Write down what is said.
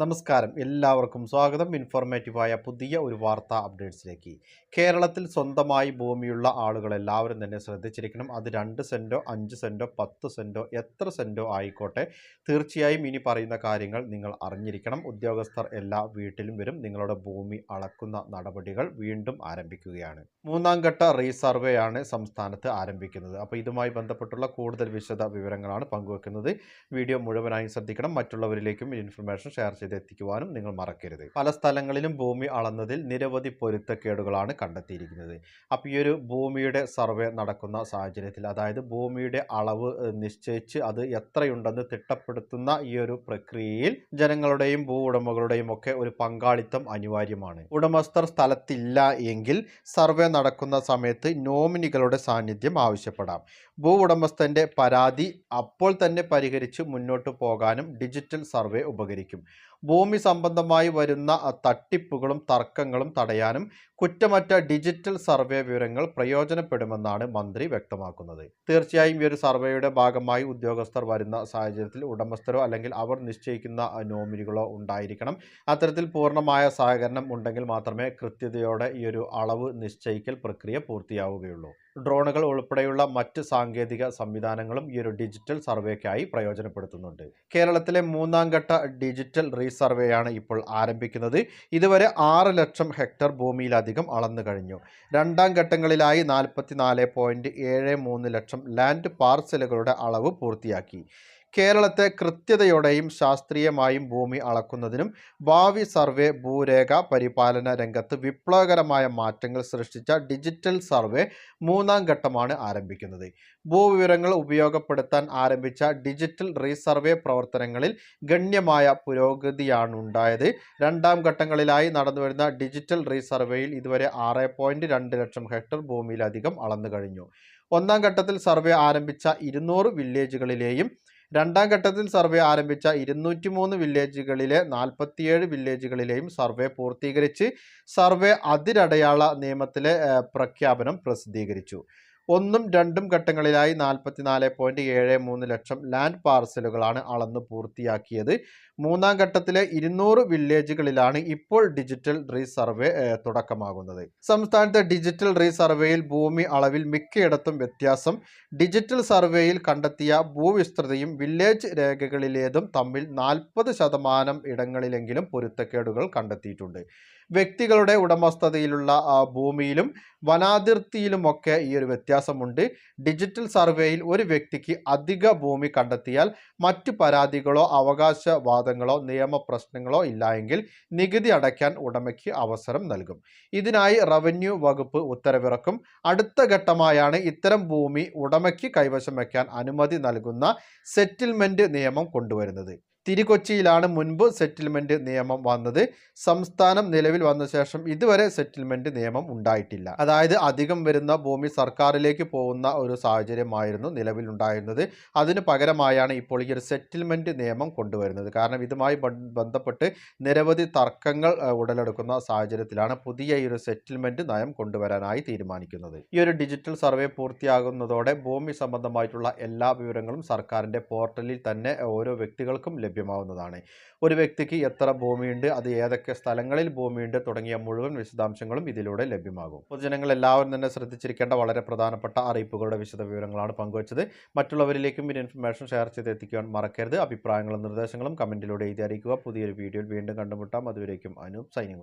നമസ്കാരം. എല്ലാവർക്കും സ്വാഗതം. ഇൻഫോർമേറ്റീവായ പുതിയ ഒരു വാർത്താ അപ്ഡേറ്റ്സിലേക്ക്. കേരളത്തിൽ സ്വന്തമായി ഭൂമിയുള്ള ആളുകൾ എല്ലാവരും തന്നെ ശ്രദ്ധിച്ചിരിക്കണം. അത് രണ്ട് സെന്റോ അഞ്ച് സെന്റോ പത്ത് സെന്റോ എത്ര സെന്റോ ആയിക്കോട്ടെ. തീർച്ചയായും ഇനി പറയുന്ന കാര്യങ്ങൾ നിങ്ങൾ അറിഞ്ഞിരിക്കണം. ഉദ്യോഗസ്ഥർ എല്ലാ വീട്ടിലും വരും. നിങ്ങളുടെ ഭൂമി അളക്കുന്ന നടപടികൾ വീണ്ടും ആരംഭിക്കുകയാണ്. മൂന്നാം ഘട്ട റീസർവേ ആണ് സംസ്ഥാനത്ത് ആരംഭിക്കുന്നത്. അപ്പോൾ ഇതുമായി ബന്ധപ്പെട്ടുള്ള കൂടുതൽ വിശദ വിവരങ്ങളാണ് പങ്കുവെക്കുന്നത്. വീഡിയോ മുഴുവനായും ശ്രദ്ധിക്കണം. മറ്റുള്ളവരിലേക്കും ഇൻഫർമേഷൻ ഷെയർ ചെയ്ത് എത്തിക്കുവാനും നിങ്ങൾ മറക്കരുത്. പല സ്ഥലങ്ങളിലും ഭൂമി അളന്നതിൽ നിരവധി പൊരുത്തക്കേടുകളാണ് കണ്ടെത്തിയിരിക്കുന്നത്. അപ്പോൾ ഈ ഒരു ഭൂമിയുടെ സർവേ നടക്കുന്ന സാഹചര്യത്തിൽ അതായത് ഭൂമിയുടെ അളവ് നിശ്ചയിച്ച് അത് എത്രയുണ്ടെന്ന് തിട്ടപ്പെടുത്തുന്ന ഈ ഒരു പ്രക്രിയയിൽ ജനങ്ങളുടെയും ഭൂ ഉടമകളുടെയും ഒക്കെ ഒരു പങ്കാളിത്തം അനിവാര്യമാണ്. ഉടമസ്ഥർ സ്ഥലത്തില്ല എങ്കിൽ സർവേ നടക്കുന്ന സമയത്ത് നോമിനികളുടെ സാന്നിധ്യം ആവശ്യപ്പെടാം. ഭൂ ഉടമസ്ഥന്റെ പരാതി അപ്പോൾ തന്നെ പരിഹരിച്ച് മുന്നോട്ട് പോകാനും ഡിജിറ്റൽ സർവേ ഉപകരിക്കും. ഭൂമി സംബന്ധമായി വരുന്ന തട്ടിപ്പുകളും തർക്കങ്ങളും തടയാനും കുറ്റമറ്റ ഡിജിറ്റൽ സർവേ വിവരങ്ങൾ പ്രയോജനപ്പെടുമെന്നാണ് മന്ത്രി വ്യക്തമാക്കുന്നത്. തീർച്ചയായും ഈ ഒരു സർവേയുടെ ഭാഗമായി ഉദ്യോഗസ്ഥർ വരുന്ന സാഹചര്യത്തിൽ ഉടമസ്ഥരോ അല്ലെങ്കിൽ അവർ നിശ്ചയിക്കുന്ന നോമിനികളോ ഉണ്ടായിരിക്കണം. അത്തരത്തിൽ പൂർണമായ സഹകരണം ഉണ്ടെങ്കിൽ മാത്രമേ കൃത്യതയോടെ ഈ ഒരു അളവ് നിശ്ചയിക്കൽ പ്രക്രിയ പൂർത്തിയാവുകയുള്ളൂ. ഡ്രോണുകൾ ഉൾപ്പെടെയുള്ള മറ്റ് സാങ്കേതിക സംവിധാനങ്ങളും ഈ ഒരു ഡിജിറ്റൽ സർവേക്കായി പ്രയോജനപ്പെടുത്തുന്നുണ്ട്. കേരളത്തിലെ മൂന്നാം ഘട്ട ഡിജിറ്റൽ റീസർവേയാണ് ഇപ്പോൾ ആരംഭിക്കുന്നത്. ഇതുവരെ ആറ് ലക്ഷം ഹെക്ടർ ഭൂമിയിലധികം അളന്നു കഴിഞ്ഞു. രണ്ടാം ഘട്ടങ്ങളിലായി നാൽപ്പത്തി ലക്ഷം ലാൻഡ് പാർസലുകളുടെ അളവ് പൂർത്തിയാക്കി. കേരളത്തെ കൃത്യതയോടെയും ശാസ്ത്രീയമായും ഭൂമി അളക്കുന്നതിനും ഭാവി സർവേ ഭൂരേഖ പരിപാലന രംഗത്ത് വിപ്ലവകരമായ മാറ്റങ്ങൾ സൃഷ്ടിച്ച ഡിജിറ്റൽ സർവേ മൂന്നാം ഘട്ടമാണ് ആരംഭിക്കുന്നത്. ഭൂവിവരങ്ങൾ ഉപയോഗപ്പെടുത്താൻ ആരംഭിച്ച ഡിജിറ്റൽ റീസർവേ പ്രവർത്തനങ്ങളിൽ ഗണ്യമായ പുരോഗതിയാണ് ഉണ്ടായത് രണ്ടാം ഘട്ടങ്ങളിലായി നടന്നുവരുന്ന ഡിജിറ്റൽ റീസർവേയിൽ ഇതുവരെ ആറ് ലക്ഷം ഹെക്ടർ ഭൂമിയിലധികം അളന്നു കഴിഞ്ഞു ഒന്നാം ഘട്ടത്തിൽ സർവേ ആരംഭിച്ച ഇരുന്നൂറ് വില്ലേജുകളിലെയും രണ്ടാം ഘട്ടത്തിൽ സർവേ ആരംഭിച്ച ഇരുന്നൂറ്റി മൂന്ന് വില്ലേജുകളിലെ നാൽപ്പത്തിയേഴ് വില്ലേജുകളിലെയും സർവേ പൂർത്തീകരിച്ച് സർവേ അതിരടയാള നിയമത്തിലെ പ്രഖ്യാപനം പ്രസിദ്ധീകരിച്ചു. ഒന്നും രണ്ടും ഘട്ടങ്ങളിലായി നാൽപ്പത്തിനാല് പോയിന്റ് ഏഴ് മൂന്ന് ലക്ഷം ലാൻഡ് പാർസലുകളാണ് അളന്ന് പൂർത്തിയാക്കിയത്. മൂന്നാം ഘട്ടത്തിലെ ഇരുന്നൂറ് വില്ലേജുകളിലാണ് ഇപ്പോൾ ഡിജിറ്റൽ റീസർവേ സർവേ തുടക്കമാകുന്നത്. സംസ്ഥാനത്തെ ഡിജിറ്റൽ റീസർവേയിൽ ഭൂമി അളവിൽ മിക്കയിടത്തും വ്യത്യാസം. ഡിജിറ്റൽ സർവേയിൽ കണ്ടെത്തിയ ഭൂവിസ്തൃതിയും വില്ലേജ് രേഖകളിലേതും തമ്മിൽ നാൽപ്പത് ശതമാനം ഇടങ്ങളിലെങ്കിലും പൊരുത്തക്കേടുകൾ കണ്ടെത്തിയിട്ടുണ്ട്. വ്യക്തികളുടെ ഉടമസ്ഥതയിലുള്ള ഭൂമിയിലും വനാതിർത്തിയിലുമൊക്കെ ഈ ഒരു വ്യത്യാസമുണ്ട്. ഡിജിറ്റൽ സർവേയിൽ ഒരു വ്യക്തിക്ക് അധിക ഭൂമി കണ്ടെത്തിയാൽ മറ്റു പരാതികളോ അവകാശവാദങ്ങളോ നിയമപ്രശ്നങ്ങളോ ഇല്ലായെങ്കിൽ നികുതി അടയ്ക്കാൻ ഉടമയ്ക്ക് അവസരം നൽകും. ഇതിനായി റവന്യൂ വകുപ്പ് ഉത്തരവിറക്കും. അടുത്ത ഘട്ടമായാണ് ഇത്തരം ഭൂമി ഉടമയ്ക്ക് കൈവശം വയ്ക്കാൻ അനുമതി നൽകുന്ന സെറ്റിൽമെന്റ് നിയമം കൊണ്ടുവരുന്നത്. തിരുക്കൊച്ചിയിലാണ് മുൻപ് സെറ്റിൽമെന്റ് നിയമം വന്നത്. സംസ്ഥാനം നിലവിൽ വന്ന ശേഷം ഇതുവരെ സെറ്റിൽമെന്റ് നിയമം ഉണ്ടായിട്ടില്ല. അതായത് അധികം വരുന്ന ഭൂമി സർക്കാരിലേക്ക് പോകുന്ന ഒരു സാഹചര്യമായിരുന്നു നിലവിലുണ്ടായിരുന്നത് അതിന് പകരമായാണ് ഇപ്പോൾ ഈ ഒരു സെറ്റിൽമെന്റ് നിയമം കൊണ്ടുവരുന്നത്. കാരണം ഇതുമായി ബന്ധപ്പെട്ട് നിരവധി തർക്കങ്ങൾ ഉടലെടുക്കുന്ന സാഹചര്യത്തിലാണ് പുതിയ ഈ ഒരു സെറ്റിൽമെന്റ് നയം കൊണ്ടുവരാനായി തീരുമാനിക്കുന്നത്. ഈ ഒരു ഡിജിറ്റൽ സർവേ പൂർത്തിയാകുന്നതോടെ ഭൂമി സംബന്ധമായിട്ടുള്ള എല്ലാ വിവരങ്ങളും സർക്കാരിന്റെ പോർട്ടലിൽ തന്നെ ഓരോ വ്യക്തികൾക്കും ലഭ്യമാവുന്നതാണ്. ഒരു വ്യക്തിക്ക് എത്ര ഭൂമിയുണ്ട് അത് ഏതൊക്കെ സ്ഥലങ്ങളിൽ ഭൂമിയുണ്ട് തുടങ്ങിയ മുഴുവൻ വിശദാംശങ്ങളും ഇതിലൂടെ ലഭ്യമാകും. പൊതുജനങ്ങൾ എല്ലാവരും തന്നെ ശ്രദ്ധിച്ചിരിക്കേണ്ട വളരെ പ്രധാനപ്പെട്ട അറിയിപ്പുകളുടെ വിശദ വിവരങ്ങളാണ് പങ്കുവച്ചത്. മറ്റുള്ളവരിലേക്കും ഈ ഇൻഫർമേഷൻ ഷെയർ ചെയ്ത് എത്തിക്കുവാൻ മറക്കരുത്. അഭിപ്രായങ്ങളും നിർദ്ദേശങ്ങളും കമന്റിലൂടെ എഴുതി അറിയിക്കുക. പുതിയൊരു വീഡിയോയിൽ വീണ്ടും കണ്ടുമുട്ടാം. അതുവരേക്കും അനൂപ് സൈനിങ്